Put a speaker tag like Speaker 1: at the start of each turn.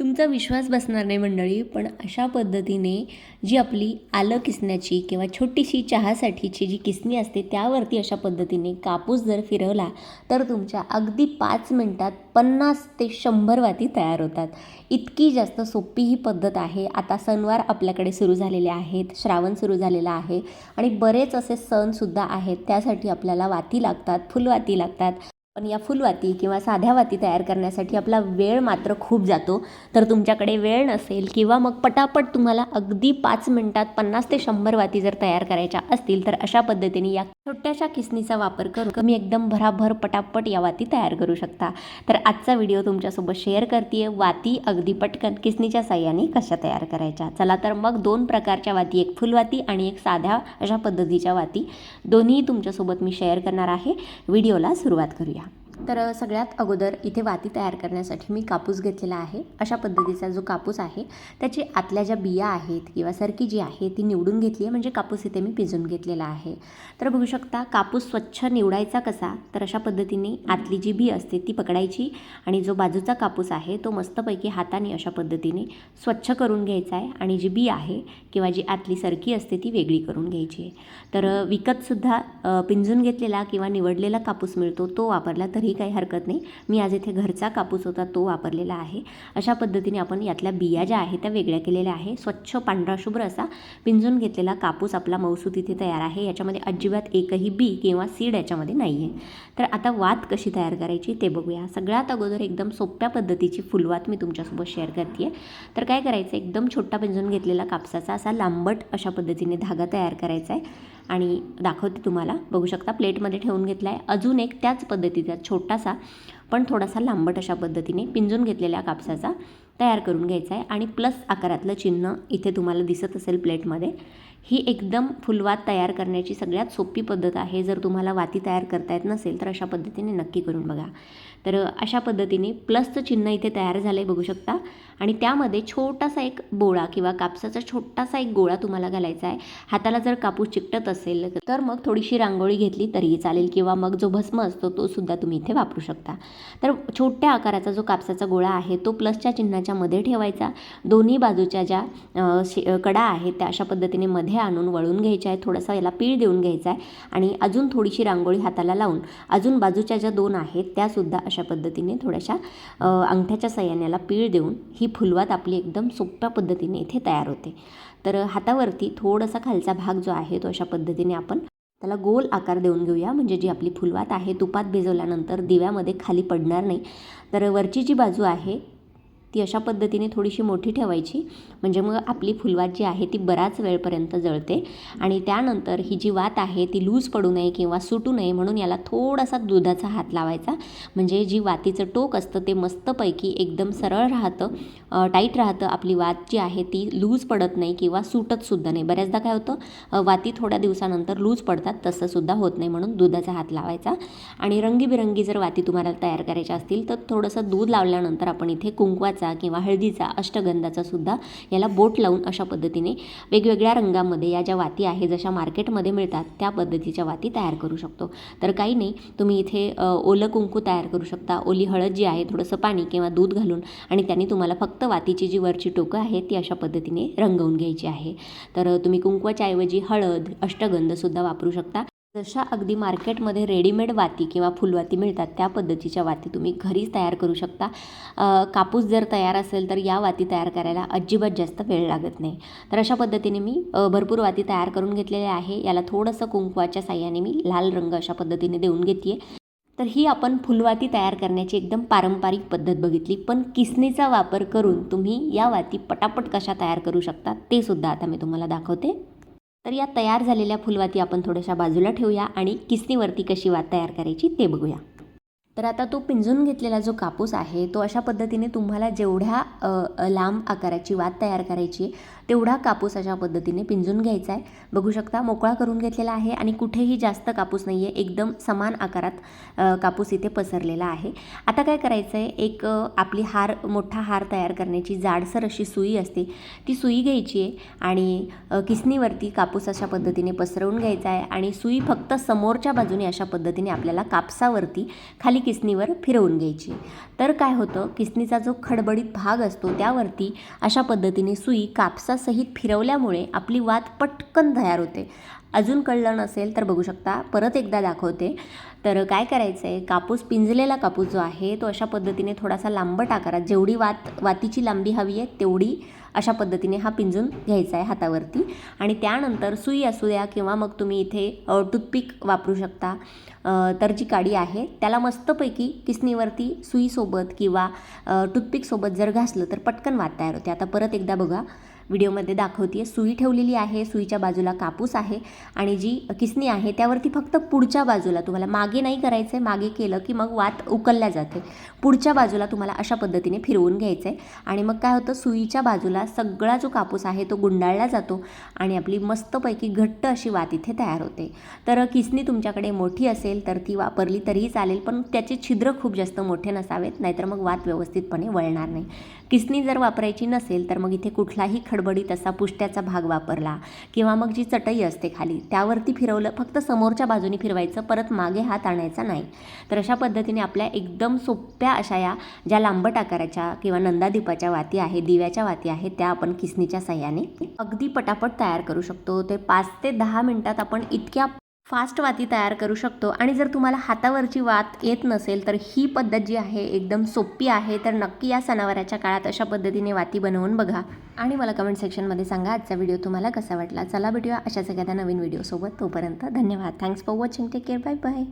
Speaker 1: तुमचा विश्वास बसणार नाही मंडळी पण अशा पद्धतीने जी आपली आलं किसण्याची किंवा छोटीशी चहासाठीची जी किसणी असते त्यावरती अशा पद्धतीने कापूस जर फिरवला तर तुमच्या अगदी पाच मिनटात पन्नास ते शंभर वाती तयार होतात. इतकी जास्त सोपी ही पद्धत आहे. आता सणवार आपल्याकडे सुरू झालेले आहेत श्रावण सुरू झालेला आहे आणि बरेच असे सणसुद्धा आहेत त्यासाठी आपल्याला वाती लागतात फुलवाती लागतात. पण या फुलवाती किंवा साध्या वाती तयार करण्यासाठी आपला वेळ मात्र खूप जातो. तर तुमच्याकडे वेळ नसेल किंवा मग पटापट तुम्हाला अगदी पाच मिनटात पन्नास ते शंभर वाती जर तयार करायच्या असतील तर अशा पद्धतीने या छोट्याशा किसनीचा वापर करून तुम्ही एकदम भराभर पटापट या वाती तयार करू शकता. तर आजचा व्हिडिओ तुमच्यासोबत शेअर करते वाती अगदी पटकन किसनीच्या साह्याने कशा तयार करायच्या? चला तर मग दोन प्रकारच्या वाती एक फुलवाती आणि एक साध्या अशा पद्धतीच्या वाती. दोन्ही तुमच्यासोबत मी शेअर करणार आहे. व्हिडिओला सुरुवात करूया. तर सगळ्यात अगोदर इथे वाती तयार करण्यासाठी मी कापूस घेतलेला आहे. अशा पद्धतीचा जो कापूस आहे त्याची आतल्या ज्या बिया आहेत किंवा सरकी जी आहे ती निवडून घेतली आहे. म्हणजे कापूस इथे मी पिजून घेतलेला आहे. तर बघू शकता कापूस स्वच्छ निवडायचा कसा? तर अशा पद्धतीने आतली जी बी असते ती पकडायची आणि जो बाजूचा कापूस आहे तो मस्तपैकी हाताने अशा पद्धतीने स्वच्छ करून घ्यायचा आहे आणि जी बी आहे किंवा जी आतली सरकी असते ती वेगळी करून घ्यायची आहे. तर विकतसुद्धा पिंजून घेतलेला किंवा निवडलेला कापूस मिळतो तो वापरला तरी काही हरकत नाही. मी आज इथे घरचा कापूस होता तो वापरलेला आहे. अशा पद्धतीने आपण यातल्या बिया ज्या आहेत त्या वेगळ्या केलेल्या आहे. स्वच्छ पांढरा शुभ्र असा पिंजून घेतलेला कापूस आपला मौसूद इथे तयार आहे. याच्यामध्ये अजिबात एकही बी किंवा सीड याच्यामध्ये नाही आहे तर आता वात कशी तयार करायची ते बघूया. सगळ्यात अगोदर एकदम सोप्या पद्धतीची फुलवात मी तुमच्यासोबत शेअर करते तर काय करायचं? एकदम छोटा पिंजून घेतलेला कापसाचा असा लांबट अशा पद्धतीने धागा तयार करायचा आहे. आणि दाखवते तुम्हाला. बघू शकता प्लेटमध्ये ठेवून घेतला आहे अजून एक त्याच पद्धतीचा छोटासा पण थोडासा लांबट अशा पद्धतीने पिंजून घेतलेल्या कापसाचा तयार करून घ्यायचा आहे आणि प्लस आकारातलं चिन्ह इथे तुम्हाला दिसत असेल प्लेटमध्ये. ही एकदम फुलवात तयार करण्याची सगळ्यात सोपी पद्धत आहे. जर तुम्हाला वाती तयार करता येत नसेल तर अशा पद्धतीने नक्की करून बघा. तर अशा पद्धतीने प्लसचं चिन्ह इथे तयार झालं आहे बघू शकता. आणि त्यामध्ये छोटासा एक बोळा किंवा कापसाचा छोटासा एक गोळा तुम्हाला घालायचा आहे. हाताला जर कापूस चिकटत असेल तर मग थोडीशी रांगोळी घेतली तरीही चालेल किंवा मग जो भस्म असतो तो सुद्धा तुम्ही इथे वापरू शकता. तर छोट्या आकाराचा जो कापसाचा गोळा आहे तो प्लसच्या चिन्हाच्या मध्ये ठेवायचा. दोन्ही बाजूच्या ज्या शे- कडा आहेत त्या अशा पद्धतीने मध्ये आणून वळून घ्यायचं आहे थोडासा याला पीळ देऊन घ्यायचा आहे आणि अजून थोडीशी रांगोळी हाताला लावून अजून बाजूच्या ज्या दोन आहेत त्यासुद्धा अशा पद्धतीने थोड्याशा अंगठ्याच्या सहाय्याने पीळ देऊन ही फुलवात आपली एकदम सोप्या पद्धतीने इथे तयार होते. तर हातावरती थोडासा खालचा भाग जो आहे तो अशा पद्धतीने आपण त्याला गोल आकार देऊन घेऊया. म्हणजे जी आपली फुलवात आहे तुपात भिजवल्यानंतर दिव्यामध्ये खाली पडणार नाही. तर वरची जी बाजू आहे ती अशा पद्धतीने थोडीशी मोठी ठेवायची. म्हणजे मग आपली फुलवात जी आहे ती बराच वेळपर्यंत जळते. आणि त्यानंतर ही जी वात आहे ती लूज पडू नये किंवा सुटू नये म्हणून याला थोडासा दुधाचा हात लावायचा. म्हणजे जी वातीचं टोक असतं ते मस्तपैकी एकदम सरळ राहतं टाईट राहतं. आपली वात जी आहे ती लूज पडत नाही किंवा सुटतसुद्धा नाही. बऱ्याचदा काय होतं वाती थोड्या दिवसानंतर लूज पडतात तसंसुद्धा होत नाही म्हणून दुधाचा हात लावायचा. आणि रंगीबिरंगी जर वाती तुम्हाला तयार करायच्या असतील तर थोडंसं दूध लावल्यानंतर आपण इथे कुंकवाचं किंवा हळदीचा अष्टगंधाचा सुद्धा याला बोट लावून अशा पद्धतीने वेगवेगळ्या रंगामध्ये या ज्या वाती आहे जशा मार्केटमध्ये मिळतात त्या पद्धतीच्या वाती तयार करू शकतो. तर काही नाही तुम्ही इथे ओलं कुंकू तयार करू शकता. ओली हळद जी आहे थोडंसं पाणी किंवा दूध घालून आणि त्याने तुम्हाला फक्त वातीची जी वरची टोकं आहेत ती अशा पद्धतीने रंगवून घ्यायची आहे. तर तुम्ही कुंकवाच्या ऐवजी हळद अष्टगंधसुद्धा वापरू शकता. जशा अगदी मार्केटमध्ये रेडीमेड वाती किंवा फुलवाती मिळतात त्या पद्धतीच्या वाती तुम्ही घरीच तयार करू शकता. कापूस जर तयार असेल तर या वाती तयार करायला अजिबात जास्त वेळ लागत नाही. तर अशा पद्धतीने मी भरपूर वाती तयार करून घेतलेल्या आहे. याला थोडंसं कुंकवाच्या साह्याने मी लाल रंग अशा पद्धतीने देऊन घेते तर ही आपण फुलवाती तयार करण्याची एकदम पारंपरिक पद्धत बघितली. पण किसनीचा वापर करून तुम्ही या वाती पटापट कशा तयार करू शकता ते सुद्धा आता मी तुम्हाला दाखवते. तर या तयार झालेल्या फुलवाती आपण थोड्याशा बाजूला ठेवूया आणि किसनीवरती कशी वात तयार करायची ते बघूया. तर आता तो पिंजून घेतलेला जो कापूस आहे तो अशा पद्धतीने तुम्हाला जेवढ्या लांब आकाराची वात तयार करायची तेवढा कापूस अशा पद्धतीने पिंजून घ्यायचा आहे. बघू शकता मोकळा करून घेतलेला आहे आणि कुठेही जास्त कापूस नाही आहे एकदम समान आकारात कापूस इथे पसरलेला आहे. आता काय करायचं आहे एक आपली हार मोठा हार तयार करण्याची जाडसर अशी सुई असते. ती सुई घ्यायची आहे आणि किसनीवरती कापूस अशा पद्धतीने पसरवून घ्यायचा आहे आणि सुई फक्त समोरच्या बाजूने अशा पद्धतीने आपल्याला कापसावरती खाली किसनीवर फिरवून घ्यायची तर काय होतं? किसनीचा जो खडबडीत भाग असतो त्यावरती अशा पद्धतीने सुई सहित फिरवल्यामुळे आपली वात पटकन तयार होते. अजून कळलं नसेल तर बघू शकता. परत एकदा दाखवते. तर काय करायचं आहे कापूस पिंजलेला कापूस जो आहे तो अशा पद्धतीने थोडासा लांबट आकारात जेवढी वात वातीची लांबी हवी आहे तेवढी अशा पद्धतीने हा पिंजून घ्यायचा आहे हातावरती. आणि त्यानंतर सुई असू द्या किंवा मग तुम्ही इथे टूथपिक वापरू शकता. तर जी काडी आहे त्याला मस्तपैकी किसनीवरती सुईसोबत किंवा टूथपिकसोबत जर घासलं तर पटकन वात तयार होते. आता परत एकदा बघा. व्हिडिओमध्ये दाखवते सुई ठेवलेली आहे. सुईच्या बाजूला कापूस आहे आणि जी किसनी आहे त्यावरती फक्त पुढच्या बाजूला तुम्हाला मागे नाही करायचं आहे मागे केलं की मग वात उकलल्या जाते. पुढच्या बाजूला तुम्हाला अशा पद्धतीने फिरवून घ्यायचं आहे आणि मग काय होतं? सुईच्या बाजूला सगळा जो कापूस आहे तो गुंडाळला जातो आणि आपली मस्तपैकी घट्ट अशी वात इथे तयार होते. तर किसनी तुमच्याकडे मोठी असेल तर ती वापरली तरीही चालेल पण त्याचे छिद्र खूप जास्त मोठे नसावेत नाहीतर मग वात व्यवस्थितपणे वळणार नाही. किसनी जर वापरायची नसेल तर मग इथे कुठलाही खडबडीत असा पुष्ट्याचा भाग वापरला किंवा मग जी चटई असते खाली त्यावरती फिरवलं फक्त समोरच्या बाजूने फिरवायचं परत मागे हात आणायचा नाही. तर अशा पद्धतीने आपल्या एकदम सोप्या अशा या ज्या लांबट आकाराच्या किंवा नंदादीपाच्या वाती आहे दिव्याच्या वाती आहेत त्या आपण किसनीच्या सहाय्याने अगदी पटापट तयार करू शकतो. ते पाच ते दहा मिनटात आपण इतक्या फास्ट वाती तयार करू शकतो. आणि जर तुम्हाला हातावरची वात येत नसेल तर ही पद्धत जी आहे एकदम सोपी आहे. तर नक्की या सणावाराच्या काळात अशा पद्धतीने वाती बनवून बघा. आणि मला कमेंट सेक्शनमध्ये सांगा आजचा व्हिडिओ तुम्हाला कसा वाटला? चला भेटूया अशाच एखाद्या नवीन व्हिडिओसोबत तोपर्यंत धन्यवाद. Thanks for watching take care bye bye